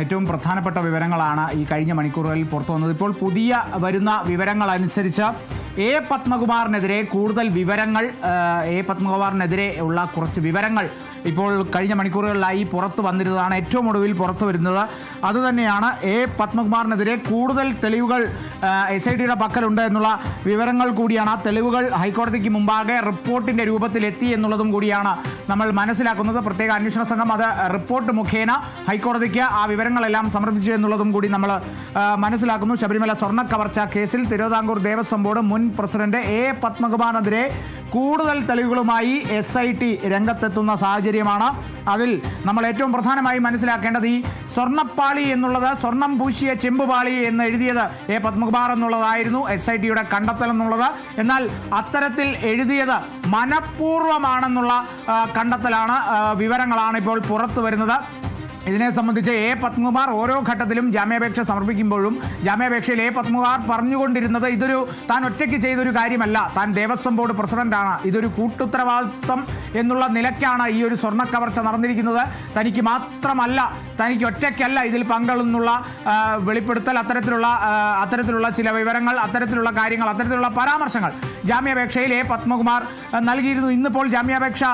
ഏറ്റവും പ്രധാനപ്പെട്ട വിവരങ്ങളാണ് ഈ കഴിഞ്ഞ മണിക്കൂറുകളിൽ പുറത്തു വന്നത്. ഇപ്പോൾ പുതിയ വരുന്ന വിവരങ്ങൾ അനുസരിച്ച് എ പത്മകുമാറിനെതിരെ കൂടുതൽ വിവരങ്ങൾ എ പത്മകുമാറിനെതിരെ ഉള്ള കുറച്ച് വിവരങ്ങൾ ഇപ്പോൾ കഴിഞ്ഞ മണിക്കൂറുകളിലായി പുറത്തു വന്നിരുന്നതാണ്. ഏറ്റവും ഒടുവിൽ പുറത്തു വരുന്നത്. അതുതന്നെയാണ് എ പത്മകുമാറിനെതിരെ കൂടുതൽ തെളിവുകൾ എസ് ഐ ടിയുടെ പക്കലുണ്ട് എന്നുള്ള വിവരങ്ങൾ കൂടിയാണ്. ആ തെളിവുകൾ ഹൈക്കോടതിക്ക് മുമ്പാകെ റിപ്പോർട്ടിന്റെ രൂപത്തിലെത്തി എന്നുള്ളതും കൂടിയാണ് നമ്മൾ മനസ്സിലാക്കുന്നത്. പ്രത്യേക അന്വേഷണ സംഘം അത് റിപ്പോർട്ട് മുഖേന ഹൈക്കോടതിക്ക് ആ വിവരങ്ങളെല്ലാം സമർപ്പിച്ചു എന്നുള്ളതും കൂടി നമ്മൾ മനസ്സിലാക്കുന്നു. ശബരിമല സ്വർണ കവർച്ച കേസിൽ തിരുവിതാംകൂർ ദേവസ്വം ബോർഡ് മുൻ പ്രസിഡന്റ് എ പത്മകുമാറിനെതിരെ കൂടുതൽ തെളിവുകളുമായി എസ് ഐ ടി രംഗത്തെത്തുന്ന സാഹചര്യമാണ് അതിൽ നമ്മൾ ഏറ്റവും പ്രധാനമായി മനസ്സിലാക്കേണ്ടത് ഈ സ്വർണപ്പാളി എന്നുള്ളത് സ്വർണം പൂശിയ ചെമ്പുപാളി എന്ന് എഴുതിയത് എ പത്മകുമാർ എന്നുള്ളതായിരുന്നു എസ് ഐ ടിയുടെ കണ്ടെത്തൽ എന്നുള്ളത്. എന്നാൽ അത്തരത്തിൽ എഴുതിയത് മനഃപൂർവമാണെന്നുള്ള കണ്ടെത്തലാണ് വിവരങ്ങളാണ് ഇപ്പോൾ പുറത്തു വരുന്നത്. ഇതിനെ സംബന്ധിച്ച് എ പത്മകുമാർ ഓരോ ഘട്ടത്തിലും ജാമ്യാപേക്ഷ സമർപ്പിക്കുമ്പോഴും ജാമ്യാപേക്ഷയിൽ എ പത്മകുമാർ പറഞ്ഞുകൊണ്ടിരുന്നത് ഇതൊരു താൻ ഒറ്റയ്ക്ക് ചെയ്തൊരു കാര്യമല്ല. താൻ ദേവസ്വം ബോർഡ് പ്രസിഡന്റാണ്. ഇതൊരു കൂട്ടുത്തരവാദിത്വം എന്നുള്ള നിലയ്ക്കാണ് ഈ ഒരു സ്വർണ കവർച്ച നടന്നിരിക്കുന്നത്. തനിക്ക് മാത്രമല്ല തനിക്ക് ഒറ്റയ്ക്കല്ല ഇതിൽ പങ്കുള്ള വെളിപ്പെടുത്തൽ അത്തരത്തിലുള്ള അത്തരത്തിലുള്ള ചില വിവരങ്ങൾ അത്തരത്തിലുള്ള കാര്യങ്ങൾ അത്തരത്തിലുള്ള പരാമർശങ്ങൾ ജാമ്യാപേക്ഷയിൽ എ പത്മകുമാർ നൽകിയിരുന്നു. ഇന്നിപ്പോൾ ജാമ്യാപേക്ഷ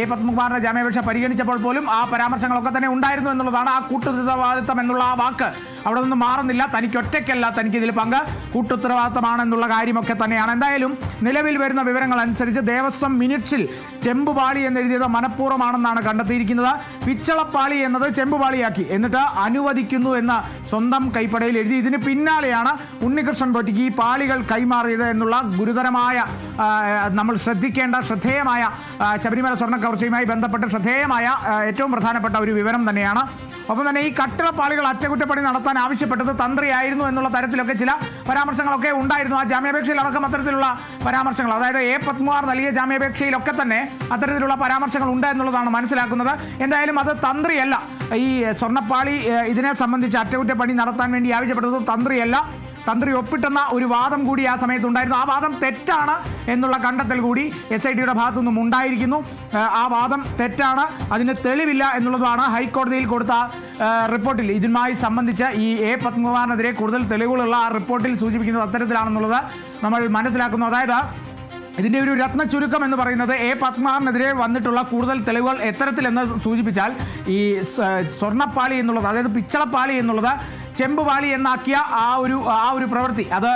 എ പത്മകുമാറിന്റെ ജാമ്യാപേക്ഷ പരിഗണിച്ചപ്പോൾ പോലും ആ പരാമർശങ്ങളൊക്കെ തന്നെ ഉണ്ടായിരുന്നു എന്നുള്ളതാണ് ആ കൂട്ടുത്തരവാദിത്തം എന്നുള്ള ആ വാക്ക്. അവിടെ നിന്ന് മാറുന്നില്ല. തനിക്ക് ഒറ്റയ്ക്കല്ല തനിക്ക് ഇതിൽ പങ്ക്. കൂട്ടുത്തരവാദിത്തമാണെന്നുള്ള കാര്യമൊക്കെ തന്നെയാണ്. എന്തായാലും നിലവിൽ വരുന്ന വിവരങ്ങൾ അനുസരിച്ച് ദേവസ്വം മിനിറ്റ്സിൽ ചെമ്പുപാളി എന്നെഴുതിയത് മനഃപൂർവമാണെന്നാണ് കണ്ടെത്തിയിരിക്കുന്നത്. പിച്ചളപ്പാളി എന്നത് ചെമ്പുപാളിയാക്കി എന്നിട്ട് അനുവദിക്കുന്നു എന്ന് സ്വന്തം കൈപ്പടയിൽ എഴുതി. ഇതിന് പിന്നാലെയാണ് ഉണ്ണികൃഷ്ണൻ പൊറ്റിക്ക് ഈ പാളികൾ കൈമാറിയത് എന്നുള്ള ഗുരുതരമായ നമ്മൾ ശ്രദ്ധിക്കേണ്ട ശ്രദ്ധേയമായ ശബരിമല സ്വർണ കവർച്ചയുമായി ബന്ധപ്പെട്ട് ശ്രദ്ധേയമായ ഏറ്റവും പ്രധാനപ്പെട്ട ഒരു വിവരം തന്നെയാണ് ഒപ്പം തന്നെ ഈ കട്ടിളപ്പാളികൾ അറ്റകുറ്റപ്പണി നടത്താൻ ആവശ്യപ്പെട്ടത് തന്ത്രിയായിരുന്നു എന്നുള്ള തരത്തിലൊക്കെ ചില പരാമർശങ്ങളൊക്കെ ഉണ്ടായിരുന്നു. ആ ജാമ്യാപേക്ഷയിൽ അടക്കം അത്തരത്തിലുള്ള പരാമർശങ്ങൾ അതായത് എ പത്മകുമാർ നൽകിയ ജാമ്യാപേക്ഷയിലൊക്കെ തന്നെ അത്തരത്തിലുള്ള പരാമർശങ്ങൾ ഉണ്ട് എന്നുള്ളതാണ് മനസ്സിലാക്കുന്നത്. എന്തായാലും അത് തന്ത്രിയല്ല. ഈ സ്വർണപ്പാളി ഇതിനെ സംബന്ധിച്ച് അറ്റകുറ്റപ്പണി നടത്താൻ വേണ്ടി ആവശ്യപ്പെട്ടത് തന്ത്രിയല്ല. തന്ത്രി ഒപ്പിട്ടെന്ന ഒരു വാദം കൂടി ആ സമയത്തുണ്ടായിരുന്നു ആ വാദം തെറ്റാണ് എന്നുള്ള കണ്ടെത്തൽ കൂടി എസ് ഐ ടിയുടെ ഭാഗത്തു നിന്നും ഉണ്ടായിരിക്കുന്നു. ആ വാദം തെറ്റാണ് അതിന് തെളിവില്ല എന്നുള്ളതാണ് ഹൈക്കോടതിയിൽ കൊടുത്ത റിപ്പോർട്ടിൽ. ഇതുമായി സംബന്ധിച്ച് ഈ എ പത്മകുമാറിനെതിരെ കൂടുതൽ തെളിവുകളുള്ള ആ റിപ്പോർട്ടിൽ സൂചിപ്പിക്കുന്നത് അത്തരത്തിലാണെന്നുള്ളത് നമ്മൾ മനസ്സിലാക്കുന്നു. അതായത് ഇതിന്റെ ഒരു രത്ന ചുരുക്കം എന്ന് പറയുന്നത് എ പത്മകുമാറിനെതിരെ വന്നിട്ടുള്ള കൂടുതൽ തെളിവുകൾ എത്തരത്തിലെന്ന് സൂചിപ്പിച്ചാൽ ഈ സ്വർണപ്പാളി എന്നുള്ളത് അതായത് പിച്ചളപ്പാളി എന്നുള്ളത് ചെമ്പുപാളി എന്നാക്കിയ ആ ഒരു ആ ഒരു പ്രവൃത്തി. അത്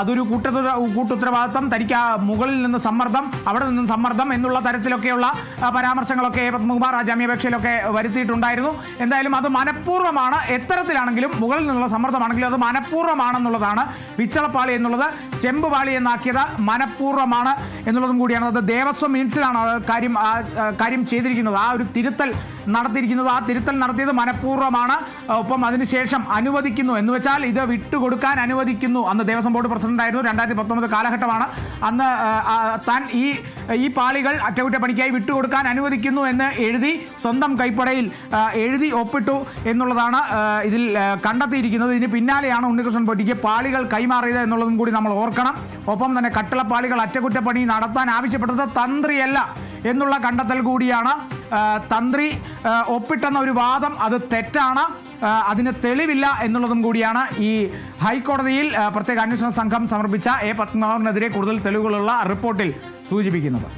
അതൊരു കൂട്ടത്തുര കൂട്ടുത്തരവാദിത്വം തനിക്ക് ആ മുകളിൽ നിന്ന് സമ്മർദ്ദം അവിടെ നിന്നും സമ്മർദ്ദം എന്നുള്ള തരത്തിലൊക്കെയുള്ള പരാമർശങ്ങളൊക്കെ പത്മകുമാർ ആ ജാമ്യാപേക്ഷയിലൊക്കെ വരുത്തിയിട്ടുണ്ടായിരുന്നു. എന്തായാലും അത് മനഃപൂർവമാണ്. എത്തരത്തിലാണെങ്കിലും മുകളിൽ നിന്നുള്ള സമ്മർദ്ദമാണെങ്കിലും അത് മനഃപൂർവമാണെന്നുള്ളതാണ് പിച്ചളപ്പാളി എന്നുള്ളത്. ചെമ്പുപാളി എന്നാക്കിയത് മനഃപൂർവമാണ് എന്നുള്ളതും കൂടിയാണ്. അത് ദേവസ്വം മിനിറ്റ്സിലാണ് കാര്യം കാര്യം ചെയ്തിരിക്കുന്നത്. ആ ഒരു തിരുത്തൽ നടത്തിയിരിക്കുന്നത്. ആ തിരുത്തൽ നടത്തിയത് മനഃപൂർവമാണ്. ഒപ്പം അതിനുശേഷം അനുവദിക്കുന്നു എന്ന് വെച്ചാൽ ഇത് വിട്ടുകൊടുക്കാൻ അനുവദിക്കുന്നു. അന്ന് ദേവസ്വം ബോർഡ് പ്രസിഡന്റ് ആയിരുന്നു. രണ്ടായിരത്തി പത്തൊമ്പത് കാലഘട്ടമാണ്. അന്ന് താൻ ഈ ഈ പാളികൾ അറ്റകുറ്റപ്പണിക്കായി വിട്ടുകൊടുക്കാൻ അനുവദിക്കുന്നു എന്ന് എഴുതി സ്വന്തം കൈപ്പടയിൽ എഴുതി ഒപ്പിട്ടു എന്നുള്ളതാണ് ഇതിൽ കണ്ടെത്തിയിരിക്കുന്നത്. ഇതിന് പിന്നാലെയാണ് ഉണ്ണികൃഷ്ണൻ പൊറ്റിക്ക് പാളികൾ കൈമാറിയത് എന്നുള്ളതും കൂടി നമ്മൾ ഓർക്കണം. ഒപ്പം തന്നെ കട്ടിളപ്പാളികൾ അറ്റകുറ്റപ്പണി നടത്താൻ ആവശ്യപ്പെട്ടത് തന്ത്രിയല്ല എന്നുള്ള കണ്ടെത്തൽ കൂടിയാണ്. തന്ത്രി ഒപ്പിട്ടെന്ന ഒരു വാദം അത് തെറ്റാണ്. അതിന് തെളിവില്ല എന്നുള്ളതും കൂടിയാണ് ഈ ഹൈക്കോടതിയിൽ പ്രത്യേക അന്വേഷണ സംഘം സമർപ്പിച്ച എ പത്മനാഭനെതിരെ കൂടുതൽ തെളിവുകളുള്ള റിപ്പോർട്ടിൽ സൂചിപ്പിക്കുന്നത്.